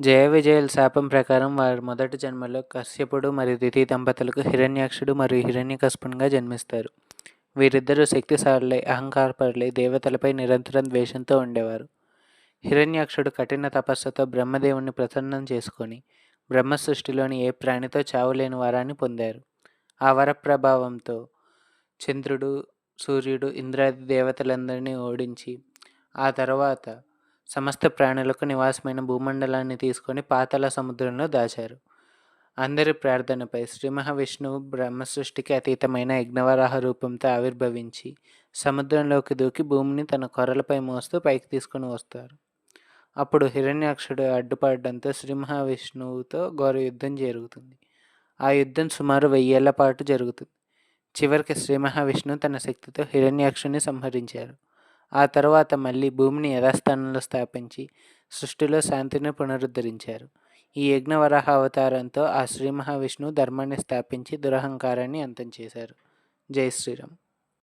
జయ విజయుల శాపం ప్రకారం వారి మొదటి జన్మలో కశ్యపుడు మరియు దితి దంపతులకు హిరణ్యాక్షుడు మరియు హిరణ్యకస్పునిగా జన్మిస్తారు. వీరిద్దరూ శక్తిశాలులై అహంకారపరులై దేవతలపై నిరంతరం ద్వేషంతో ఉండేవారు. హిరణ్యాక్షుడు కఠిన తపస్సుతో బ్రహ్మదేవుణ్ణి ప్రసన్నం చేసుకొని బ్రహ్మ సృష్టిలోని ఏ ప్రాణితో చావులేని వరాన్ని పొందారు. ఆ వర ప్రభావంతో చంద్రుడు సూర్యుడు ఇంద్రాది దేవతలందరినీ ఓడించి ఆ తర్వాత సమస్త ప్రాణులకు నివాసమైన భూమండలాన్ని తీసుకొని పాతాళ సముద్రంలో దాచారు. అందరి ప్రార్థనపై శ్రీ మహావిష్ణువు బ్రహ్మ సృష్టికి అతీతమైన యజ్ఞవరాహ రూపంతో ఆవిర్భవించి సముద్రంలోకి దూకి భూమిని తన కొరలపై మోస్తూ పైకి తీసుకొని వస్తారు. అప్పుడు హిరణ్యాక్షుడు అడ్డుపడడంతో శ్రీ మహావిష్ణువుతో ఘోర యుద్ధం జరుగుతుంది. ఆ యుద్ధం సుమారు వెయ్యేళ్ళ పాటు జరుగుతుంది. చివరికి శ్రీ మహావిష్ణువు తన శక్తితో హిరణ్యాక్షుని సంహరించారు. ఆ తర్వాత మళ్ళీ భూమిని యథాస్థానంలో స్థాపించి సృష్టిలో శాంతిని పునరుద్ధరించారు. ఈ యజ్ఞవరాహ అవతారంతో ఆ శ్రీ మహావిష్ణువు ధర్మాన్ని స్థాపించి దురహంకారాన్ని అంతం చేశారు. జై శ్రీరామ్.